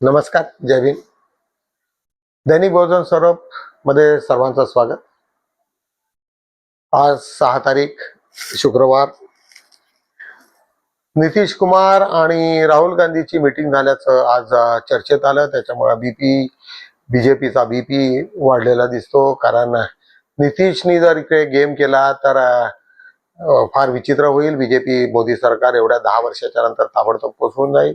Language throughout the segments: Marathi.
नमस्कार जय भीम. दैनिक बहुजन स्वरूपमध्ये सर्वांचं स्वागत. आज सहा तारीख शुक्रवार. नितीश कुमार आणि राहुल गांधीची मीटिंग झाल्याचं आज चर्चेत आलं. त्याच्यामुळे बीपी बीजेपीचा बीपी वाढलेला दिसतो. कारण नितीशनी जर इकडे गेम केला तर फार विचित्र होईल. बीजेपी मोदी सरकार एवढ्या दहा वर्षाच्या नंतर ताबडतोब कोसळून जाईल.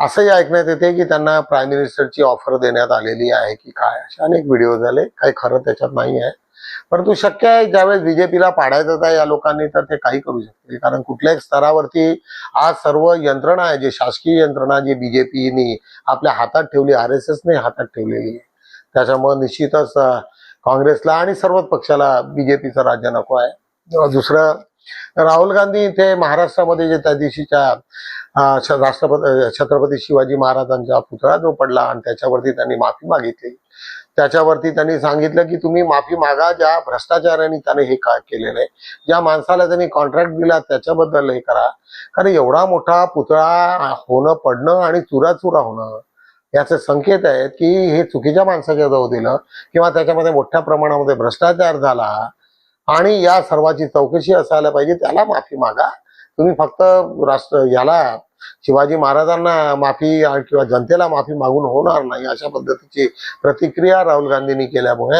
असंही ऐकण्यात येते की त्यांना प्राईम मिनिस्टरची ऑफर देण्यात आलेली आहे की काय असे अनेक व्हिडिओ झाले. काही खरं त्याच्यात नाही आहे. परंतु शक्य आहे ज्यावेळेस बीजेपीला पाडायचं आहे या लोकांनी तर ते काही करू शकते कारण कुठल्याही स्तरावरती आज सर्व यंत्रणा आहे जे शासकीय यंत्रणा जी बीजेपीनी आपल्या हातात ठेवली आर एस एसने हातात ठेवलेली आहे. त्याच्यामुळे निश्चितच काँग्रेसला आणि सर्वच पक्षाला बीजेपीचं राज्य नको आहे. दुसरं राहुल गांधी इथे महाराष्ट्रामध्ये जे त्या दिवशीच्या राष्ट्रपती छत्रपती शिवाजी महाराजांचा पुतळा जो पडला आणि त्याच्यावरती त्यांनी माफी मागितली. त्याच्यावरती त्यांनी सांगितलं की तुम्ही माफी मागा ज्या भ्रष्टाचाराने त्याने हे काय केलेलं आहे ज्या माणसाला त्यांनी कॉन्ट्रॅक्ट दिला त्याच्याबद्दल हे करा. कारण एवढा मोठा पुतळा होणं पडणं आणि चुराचुरा होणं याचे संकेत आहेत की हे चुकीच्या माणसाच्या जवळ दिलं किंवा त्याच्यामध्ये मोठ्या प्रमाणामध्ये भ्रष्टाचार झाला आणि या सर्वाची चौकशी असायला पाहिजे त्याला माफी मागा. तुम्ही फक्त राष्ट्र याला शिवाजी महाराजांना माफी किंवा जनतेला माफी मागून होणार नाही अशा पद्धतीची प्रतिक्रिया राहुल गांधींनी केल्यामुळे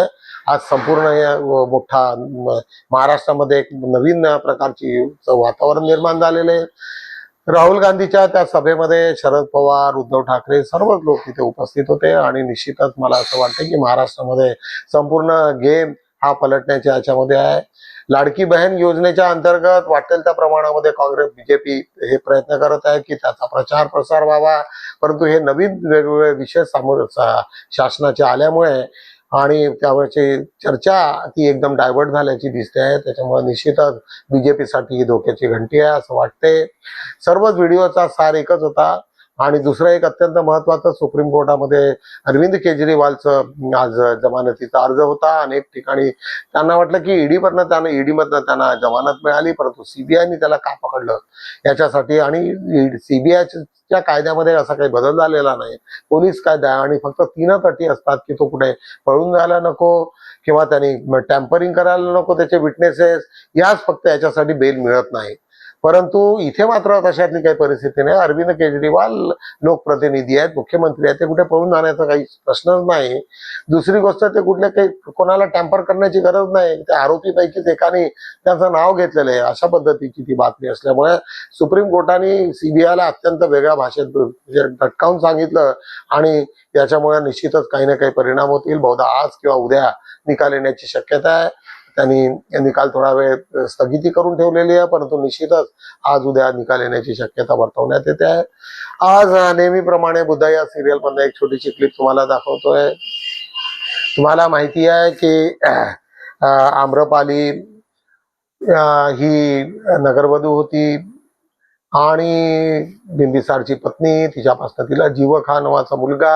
आज संपूर्ण या मोठा महाराष्ट्रामध्ये एक नवीन प्रकारची वातावरण निर्माण झालेलं आहे. राहुल गांधीच्या त्या सभेमध्ये शरद पवार उद्धव ठाकरे सर्वच लोक तिथे उपस्थित होते आणि निश्चितच मला असं वाटतं की महाराष्ट्रामध्ये संपूर्ण गेम हा पलटण्याच्या याच्यामध्ये आहे. लाडकी बहीण योजनेच्या अंतर्गत वाटेल त्या प्रमाणामध्ये काँग्रेस बीजेपी हे प्रयत्न करत आहे की त्याचा प्रचार प्रसार व्हावा. परंतु हे नवीन वेगवेगळे विषय समोर शासनाचे आल्यामुळे आणि त्यावरची चर्चा ती एकदम डायव्हर्ट झाल्याची दिसते आहे. त्याच्यामुळे निश्चितच बीजेपीसाठी ही धोक्याची घंटी आहे असं वाटते. सर्वच व्हिडिओचा सार एकच होता. आणि दुसरं एक अत्यंत महत्वाचं सुप्रीम कोर्टामध्ये अरविंद केजरीवालचं आज जमानतीचा अर्ज होता. अनेक ठिकाणी त्यांना वाटलं की ईडी मधनं त्यांना ईडी मधनं त्यांना जमानत मिळाली परंतु सीबीआयने त्याला का पकडलं? याच्यासाठी आणि सीबीआयच्या कायद्यामध्ये असा काही बदल झालेला नाही. पोलीस कायदा आणि फक्त तीनच अटी असतात की तो कुठे पळून जायला नको किंवा त्यांनी टॅम्परिंग करायला नको त्याचे विटनेसेस याच फक्त याच्यासाठी बेल मिळत नाही. परंतु इथे मात्र तशातली काही परिस्थिती नाही. अरविंद केजरीवाल लोकप्रतिनिधी आहेत मुख्यमंत्री आहेत ते कुठे पळून जाण्याचा काही प्रश्नच नाही. दुसरी गोष्ट ते कुठल्या काही कोणाला टॅम्पर करण्याची गरज नाही. त्या आरोपीपैकीच एकाने त्यांचं नाव घेतलेलं आहे. अशा पद्धतीची ती बातमी असल्यामुळे सुप्रीम कोर्टाने सीबीआयला अत्यंत वेगळ्या भाषेत म्हणजे धटकावून सांगितलं आणि याच्यामुळे निश्चितच काही ना काही परिणाम होतील. बहुधा आज किंवा उद्या निकाल येण्याची शक्यता आहे. त्यांनी निकाल थोडा वेळ स्थगिती करून ठेवलेली आहे परंतु निश्चितच आज उद्या निकाल येण्याची शक्यता वर्तवण्यात येते आहे. आज नेहमीप्रमाणे बुद्धा या सिरियल मधनं एक छोटीशी क्लिप तुम्हाला दाखवतोय. तुम्हाला माहिती आहे की आम्रपाली ही नगरवधू होती आणि बिंबिसारची पत्नी तिच्यापासून तिला जीवखा नावाचा मुलगा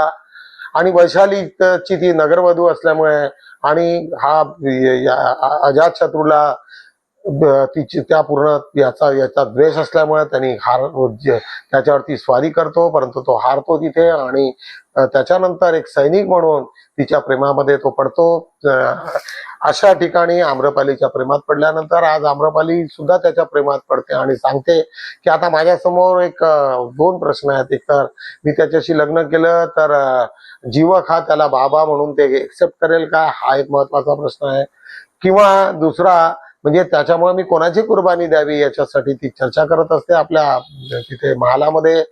आणि वैशालीची ती नगरवधू असल्यामुळे आणि हा या- तिची त्या पूर्ण याचा याचा द्वेष असल्यामुळे त्यांनी हार त्याच्यावरती स्वारी करतो परंतु तो हारतो तिथे आणि त्याच्यानंतर एक सैनिक म्हणून तिच्या प्रेमामध्ये तो पडतो. अशा ठिकाणी आम्रपालीच्या प्रेमात पडल्यानंतर आज आम्रपाली सुद्धा त्याच्या प्रेमात पडते आणि सांगते की आता माझ्यासमोर एक दोन प्रश्न आहेत. एक तर मी त्याच्याशी लग्न केलं तर जीवक हा त्याला बाबा म्हणून ते एक्सेप्ट करेल का? हा एक महत्त्वाचा प्रश्न आहे. किंवा दुसरा म्हणजे त्याच्यामुळे मी कोणाची कुर्बानी द्यावी याच्यासाठी ती चर्चा करत असते. आपल्या तिथे महालामध्ये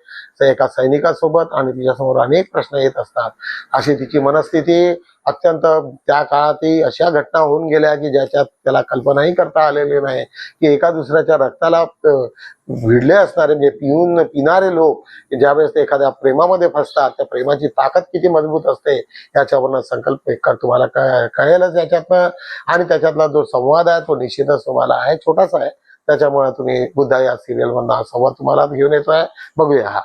एका सैनिकासोबत आणि तिच्यासमोर अनेक प्रश्न येत असतात. अशी तिची मनस्थिती अत्यंत त्या काळातही अशा घटना होऊन गेल्या की ज्याच्यात त्याला कल्पनाही करता आलेली नाही की एका दुसऱ्याच्या रक्ताला भिडले असणारे म्हणजे पिऊन पिणारे लोक ज्यावेळेस ते एखाद्या प्रेमामध्ये फसतात त्या प्रेमाची ताकद किती मजबूत असते याच्यावरनं संकल्प तुम्हाला कळेलच याच्यातनं. आणि त्याच्यातला जो संवाद आहे तो निश्चितच तुम्हाला आहे छोटासा आहे. त्याच्यामुळे तुम्ही बुद्धा या सिरियल मधला हा संवाद तुम्हाला घेऊन येतोय बघूया हा.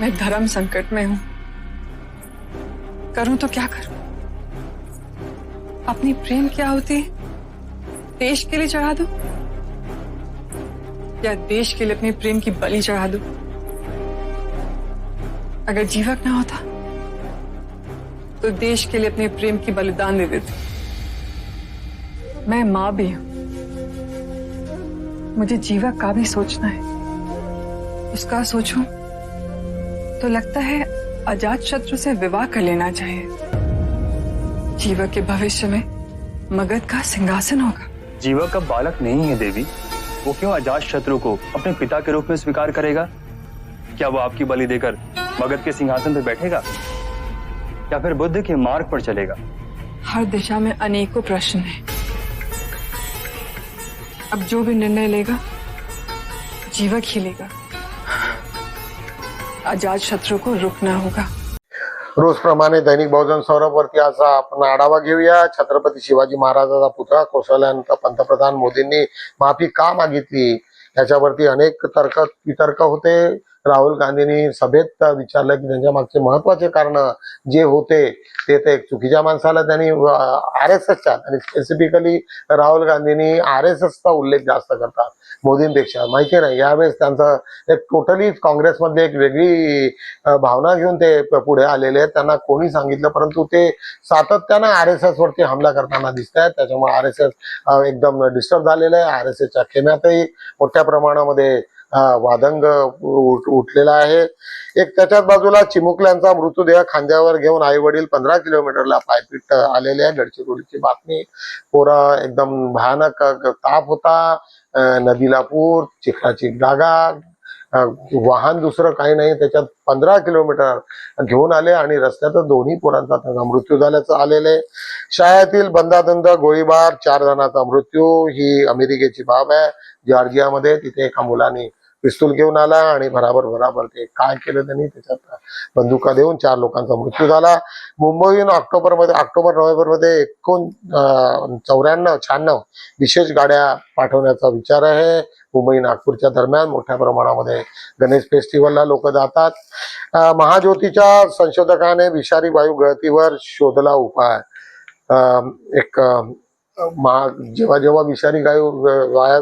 मैं धर्म संकट में हूँ। करूँ तो क्या करूँ? अपनी प्रेम क्या होती देश के लिए चढ़ा दूँ? या देश के लिए अपने प्रेम की बलि चढ़ा दूँ? अगर जीवक ना होता तो देश के लिए अपने प्रेम की बलिदान दे देती। मैं माँ भी हूँ। मुझे जीवक का भी सोचना है। उसका सोचूं तो लगता है अजात शत्रु से विवाह कर लेना चाहिए। जीवक के भविष्य में मगध का सिंहासन होगा। जीवक अब बालक नहीं है देवी। वो क्यों अजात शत्रु को अपने पिता के रूप में स्वीकार करेगा? क्या वो आपकी बलि देकर मगध के सिंहासन पर बैठेगा? या फिर बुद्ध के मार्ग पर चलेगा? हर दिशा में अनेकों प्रश्न हैं। अब जो भी निर्णय लेगा जीवक ही लेगा अजात शत्रु को रुकना होगा। रोजप्रमाणे दैनिक बहुजन सौरभवरती आज आपण आढावा घेऊया. छत्रपती शिवाजी महाराजाचा पुतळा कोसळल्यानंतर पंतप्रधान मोदींनी माफी का मागितली? याच्यावरती अनेक तर्क वितर्क होते. राहुल गांधींनी सभेत विचारलं की त्यांच्या मागचे महत्त्वाचे कारण जे होते ते ते चुकीच्या माणसाला त्यांनी आर एस एसच्या आणि स्पेसिफिकली राहुल गांधींनी आर एस एसचा उल्लेख जास्त करतात. मोदींपेक्षा. माहिती नाही यावेळेस त्यांचं एक टोटली काँग्रेसमधली एक वेगळी भावना घेऊन ते पुढे आलेले आहेत. त्यांना कोणी सांगितलं परंतु ते सातत्यानं आर एस एस वरती हमला करताना दिसत आहेत त्याच्यामुळे आर एस एस एकदम डिस्टर्ब झालेलं आहे. आर एस एसच्या खेम्यातही मोठ्या प्रमाणामध्ये वादंग उठ- उठलेला आहे. एक त्याच्याच बाजूला चिमुकल्यांचा मृतदेह खांद्यावर घेऊन आई वडील पंधरा किलोमीटरला पायपीट आलेले आहे. गडचिरोलीची बातमी. पोरं एकदम भयानक ताप होता. नदीला पूर चिखलाची जागा वाहन दुसरं काही नाही. त्याच्यात पंधरा किलोमीटर घेऊन आले आणि रस्त्यातच दोन्ही पोरांचा त्यांचा मृत्यू झाल्याचं आलेले शाळेतील बंदादंद गोळीबार चार जणांचा मृत्यू ही अमेरिकेची बाब आहे. जॉर्जियामध्ये तिथे एका मुलाने पिस्तूल घेऊन आला आणि बराबर बराबर ते काय केलं त्यांनी त्याच्यात बंदुका देऊन चार लोकांचा मृत्यू झाला. मुंबईहून ऑक्टोबरमध्ये ऑक्टोबर नोव्हेंबरमध्ये एकोण चौऱ्याण्णव शहाण्णव विशेष गाड्या पाठवण्याचा विचार आहे. मुंबई नागपूरच्या दरम्यान मोठ्या प्रमाणामध्ये गणेश फेस्टिवलला लोक जातात. महाज्योतीच्या संशोधकाने विषारी वायू गळतीवर शोधला उपाय. एक महा जेव्हा जेव्हा विषारी वायू वाया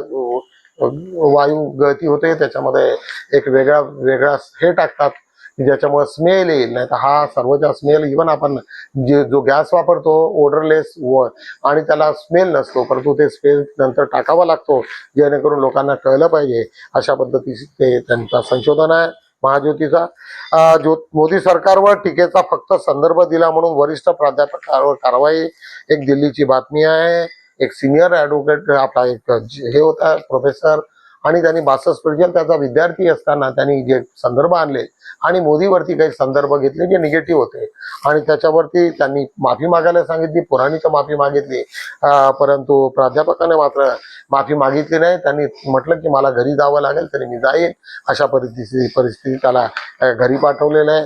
वायू गळती होते त्याच्यामध्ये एक वेगळा वेगळा हे टाकतात ज्याच्यामुळे स्मेल येईल. नाही तर हा सर्वचा स्मेल इवन आपण जे जो गॅस वापरतो ओडरलेस व आणि त्याला स्मेल नसतो परंतु ते स्मेल नंतर टाकावा लागतो जेणेकरून लोकांना कळलं पाहिजे. अशा पद्धतीचे ते त्यांचा संशोधन आहे महाज्योतीचा. ज्योत ज्यो मोदी सरकारवर टीकेचा फक्त संदर्भ दिला म्हणून वरिष्ठ प्राध्यापकावर कारवाई एक दिल्लीची बातमी आहे. एक सिनियर ऍडव्होकेट आपला एक हे होता प्रोफेसर आणि त्यांनी बासष्ट स्पेशल त्याचा विद्यार्थी असताना त्यांनी जे संदर्भ आणले आणि मोदीवरती काही संदर्भ घेतले जे निगेटिव्ह होते. आणि त्याच्यावरती त्यांनी माफी मागायला सांगितली पुराणी तर माफी मागितली. परंतु प्राध्यापकाने मात्र माफी मागितली नाही. त्यांनी म्हटलं की मला घरी जावं लागेल तरी मी जाईन. अशा परिस्थिती परिस्थिती त्याला घरी पाठवलेलं आहे.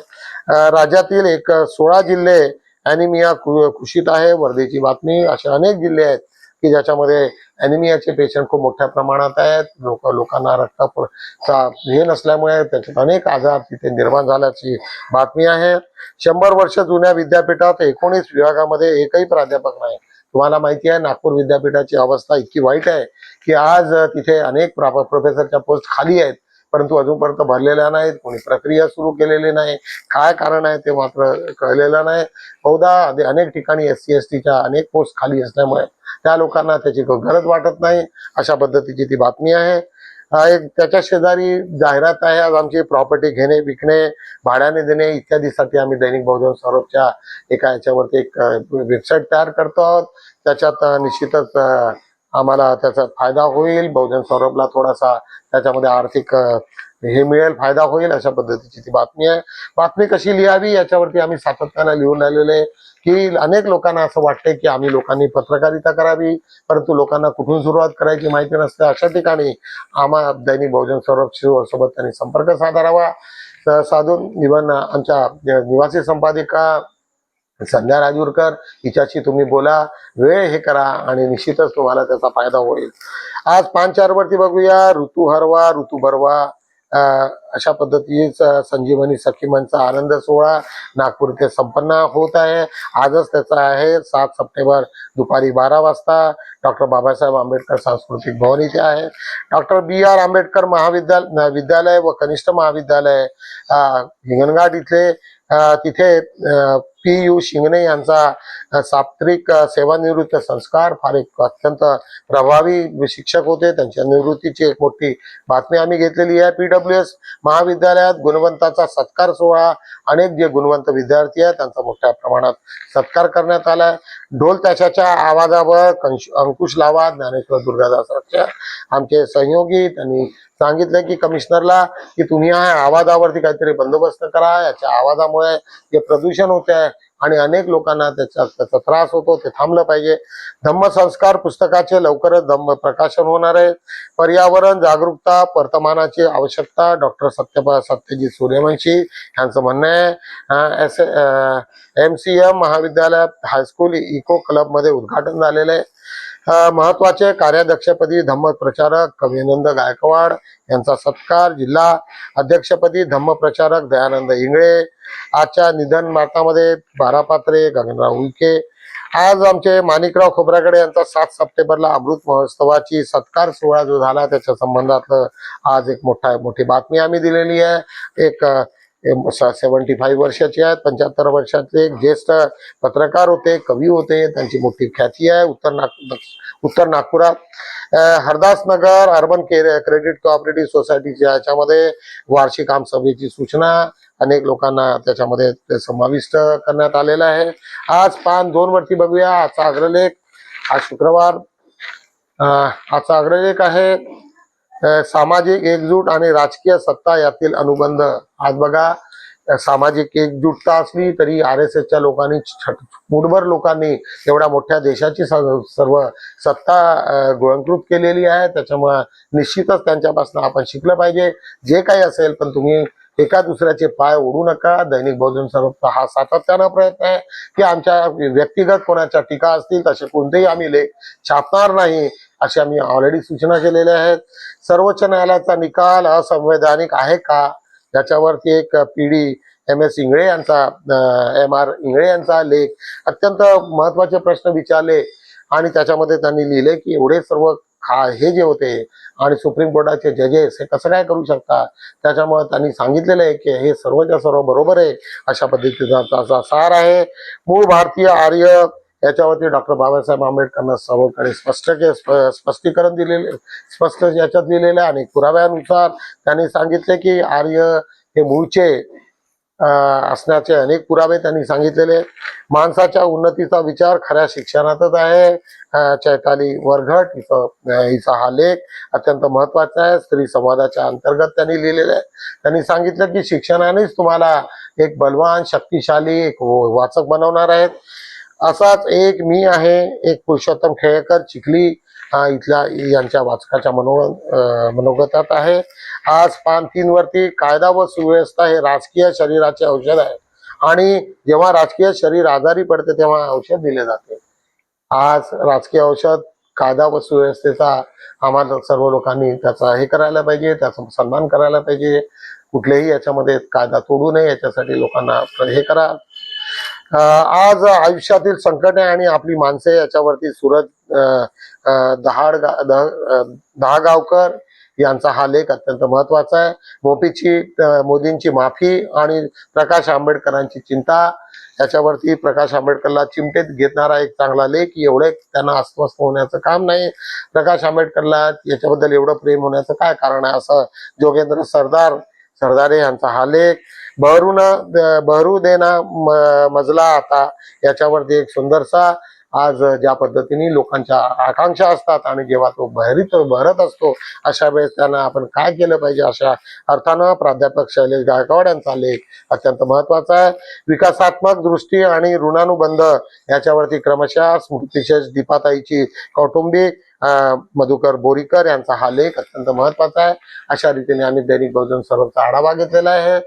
राज्यातील एक सोळा जिल्हे अॅनिमिया कुशीत आहे वर्धेची बातमी. असे अनेक जिल्हे आहेत की ज्याच्यामध्ये अॅनिमियाचे पेशंट खूप मोठ्या प्रमाणात आहेत. लोक लोकांना रक्ताचा हे नसल्यामुळे त्याच्यात अनेक आजार तिथे निर्माण झाल्याची बातमी आहे. शंभर वर्ष जुन्या विद्यापीठात एकोणीस विभागामध्ये एकही प्राध्यापक नाही. तुम्हाला माहिती आहे नागपूर विद्यापीठाची अवस्था इतकी वाईट आहे की आज तिथे अनेक प्रा- प्रोफेसरच्या पोस्ट खाली आहेत. परंतु अजूनपर्यंत भरलेल्या नाहीत कोणी प्रक्रिया सुरू केलेली नाही. काय कारण आहे ते मात्र कळलेलं नाही. बहुधा अनेक ठिकाणी एस सी एस टीच्या अनेक पोस्ट खाली असल्यामुळे त्या लोकांना त्याची गरज वाटत नाही. अशा पद्धतीची ती बातमी आहे. एक त्याच्या शेजारी जाहिरात आहे आज आमची प्रॉपर्टी घेणे विकणे भाड्याने देणे इत्यादीसाठी आम्ही दैनिक बहुजन सौरभच्या एका याच्यावरती एक वेबसाईट तयार करतो आहोत. त्याच्यात निश्चितच आम्हाला त्याचा फायदा होईल. बहुजन सौरभला थोडासा त्याच्यामध्ये आर्थिक हे मिळेल फायदा होईल अशा पद्धतीची ती बातमी आहे. बातमी कशी लिहावी याच्यावरती आम्ही सातत्यानं लिहून राहिलेले की अनेक लोकांना असं वाटतंय की आम्ही लोकांनी पत्रकारिता करावी परंतु लोकांना कुठून सुरुवात करायची माहिती नसते. अशा ठिकाणी आम्हा दैनिक बहुजन सौरभ शिव सोबत त्यांनी संपर्क साधारावा. साधून इव्हन आमच्या निवासी संपादिका संध्या राजूरकर हिच्याशी तुम्ही बोला वेळ हे करा आणि निश्चितच तुम्हाला त्याचा फायदा होईल. आज पान चार वरती बघूया ऋतू हरवा ऋतू भरवा अशा पद्धतीच संजीवनी सखी आनंद सोहळा नागपूर इथे संपन्न होत आहे. आजच त्याचा आहे सात सप्टेंबर दुपारी बारा वाजता. डॉक्टर बाबासाहेब आंबेडकर सांस्कृतिक भवन इथे आहे. डॉक्टर बी आर आंबेडकर महाविद्यालय विद्यालय व कनिष्ठ महाविद्यालय हिंगणघाट इथले तिथे पी यू शिंगणे यांचा सात्विक सेवानिवृत्त संस्कार फार एक अत्यंत प्रभावी शिक्षक होते. त्यांच्या निवृत्तीची एक मोठी बातमी आम्ही घेतलेली आहे. पीडब्ल्यू एस महाविद्यालयात गुणवंताचा सत्कार सोहळा अनेक जे गुणवंत विद्यार्थी आहेत त्यांचा मोठ्या प्रमाणात सत्कार करण्यात आलाय ढोल ताशाच्या आवाजावर कंश- अंकुश लावा ज्ञानेश्वर दुर्गादास रक्षा आमचे सहयोगी त्यांनी सांगितलं की कमिशनरला की तुम्ही या आवाजावरती काहीतरी बंदोबस्त करा. याच्या आवाजामुळे जे प्रदूषण होत आहे आणि अनेक लोकांना त्याचा त्याचा त्रास होतो ते थांबलं पाहिजे. धम्मसंस्कार पुस्तकाचे लवकरच धम्म प्रकाशन होणार आहे. पर्यावरण जागरूकता वर्तमानाची आवश्यकता डॉक्टर सत्यपा सत्यजित सूर्यवंशी यांचं म्हणणं आहे. एस एम सी एम महाविद्यालयात हायस्कूल इको क्लबमध्ये उद्घाटन झालेलं आहे. महत्त्वाचे कार्याध्यक्षपदी धम्म प्रचारक कविनंद गायकवाड यांचा सत्कार जिल्हा अध्यक्षपदी धम्म प्रचारक दयानंद इंगळे आजच्या निधन मातामध्ये बारापात्रे गगनराव उईके. आज आमचे माणिकराव खोबरागडे यांचा सात सप्टेंबरला अमृत महोत्सवाची सत्कार सोहळा जो झाला त्याच्या संबंधात आज एक मोठा मोठी बातमी आम्ही दिलेली आहे. एक सेवन्टी फाईव्ह वर्षाचे आहेत पंच्याहत्तर वर्षाचे ज्येष्ठ पत्रकार होते कवी होते त्यांची मोठी ख्याती आहे. उत्तर नाग उत्तर नागपुरात हरदासनगर अर्बन केर क्रेडिट कोऑपरेटिव्ह सोसायटीच्या याच्यामध्ये वार्षिक आमसभेची सूचना अनेक लोकांना त्याच्यामध्ये ते समाविष्ट करण्यात आलेलं आहे. आज पान दोन वरती बघूया. आजचा अग्रलेख आज शुक्रवार आजचा अग्रलेख आहे. सामाजिक एकजूट आणि राजकीय सत्ता यातील अनुबंध. आज बघा सामाजिक एकजूटता असली तरी आर एस एसच्या लोकांनी छट- मुठभर लोकांनी एवढ्या मोठ्या देशाची सर्व सत्ता अं, केलेली आहे. त्याच्यामुळे निश्चितच त्यांच्यापासून आपण शिकलं पाहिजे. जे काही असेल पण तुम्ही एका दुसऱ्याचे पाय ओढू नका. दैनिक बहुजन सर्व हा सातत्यानं प्रयत्न आहे की आमच्या व्यक्तिगत कोणाच्या टीका असतील तसे कोणतेही आम्ही लेख छापणार नाही. अशी आम्ही ऑलरेडी सूचना केलेल्या आहेत. सर्वोच्च न्यायालयाचा निकाल असंवैधानिक आहे का? याच्यावरती एक पिढी एम एस इंगळे यांचा एम आर इंगळे यांचा लेख अत्यंत महत्त्वाचे प्रश्न विचारले आणि त्याच्यामध्ये त्यांनी लिहिले की एवढे सर्व खा हे जे होते आणि सुप्रीम कोर्टाचे जजेस हे कसं काय करू शकतात त्याच्यामुळे त्यांनी सांगितलेलं आहे की हे सर्वच्या सर्व बरोबर आहे अशा पद्धतीचा त्याचा सार आहे. मूळ भारतीय आर्य याच्यावरती डॉक्टर बाबासाहेब आंबेडकरांना सर्वकडे स्पष्ट के स्प- स्पष्टीकरण दिलेले स्पष्ट याच्यात लिहिलेलं आहे. आणि पुराव्यानुसार त्यांनी सांगितले की आर्य हे मूळचे असण्याचे अनेक पुरावे त्यांनी सांगितलेले आहेत. माणसाच्या उन्नतीचा विचार खऱ्या शिक्षणातच आहे. चैताली वरघट हिचं हिचा हा लेख अत्यंत महत्त्वाचा आहे. स्त्री संवादाच्या अंतर्गत त्यांनी लिहिलेलं आहे. त्यांनी सांगितलं की शिक्षणानेच तुम्हाला एक बलवान शक्तिशाली एक व- वाचक बनवणार आहेत. असाच एक मी आहे एक पुरुषोत्तम खेळकर चिखली अं, इथल्या यांच्या वाचकाच्या मनो मनोगतात आहे. आज पान तीन वरती कायदा व सुव्यवस्था हे राजकीय शरीराचे औषध आहे. आणि जेव्हा राजकीय शरीर आजारी पडते तेव्हा औषध दिले जाते. आज राजकीय औषध कायदा व सुव्यवस्थेचा आम्हाला सर्व लोकांनी त्याचा हे करायला पाहिजे त्याचा सन्मान करायला पाहिजे. कुठलेही याच्यामध्ये कायदा तोडू नये याच्यासाठी लोकांना हे करा. आज आयुष्यातील संकटे आणि आपली माणसे याच्यावरती सूरज दहाड गा- दहागावकर यांचा हा लेख अत्यंत महत्त्वाचा आहे. मोपीची मोदींची माफी आणि प्रकाश आंबेडकरांची चिंता याच्यावरती प्रकाश आंबेडकरला चिमटेत घेतणारा एक चांगला लेख. एवढे त्यांना अस्वस्थ होण्याचं काम नाही. प्रकाश आंबेडकरला याच्याबद्दल एवढं प्रेम होण्याचं काय कारण आहे असं जोगेंद्र सरदार सरदारे यांचा हा लेख. बहरू न बहरू देना म- मजला आता. याच्यावरती एक सुंदरसा आज ज्या पद्धतीने लोकांच्या आकांक्षा असतात आणि जेव्हा तो बहरीत भरत असतो अशा वेळेस त्यांना आपण काय केलं पाहिजे अशा अर्थानं प्राध्यापक शैलेश गायकवाड यांचा लेख अत्यंत महत्त्वाचा आहे. विकासात्मक दृष्टी आणि ऋणानुबंध याच्यावरती क्रमशः स्मृतिशेष दीपाताईची कौटुंबिक मधुकर बोरीकर यांचा हा लेख अत्यंत महत्त्वाचा आहे. अशा रीतीने आम्ही दैनिक बहुजन सर्वचा आढावा घेतलेला आहे.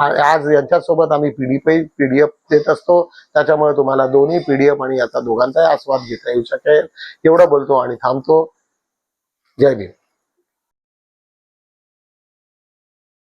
आज यांच्यासोबत आम्ही पीडीपी पीडीएफ देत असतो. त्याच्यामुळे तुम्हाला दोन्ही पीडीएफ आणि याचा दोघांचाही आस्वाद घेता येऊ शकेल. एवढं बोलतो आणि थांबतो. जय भीम.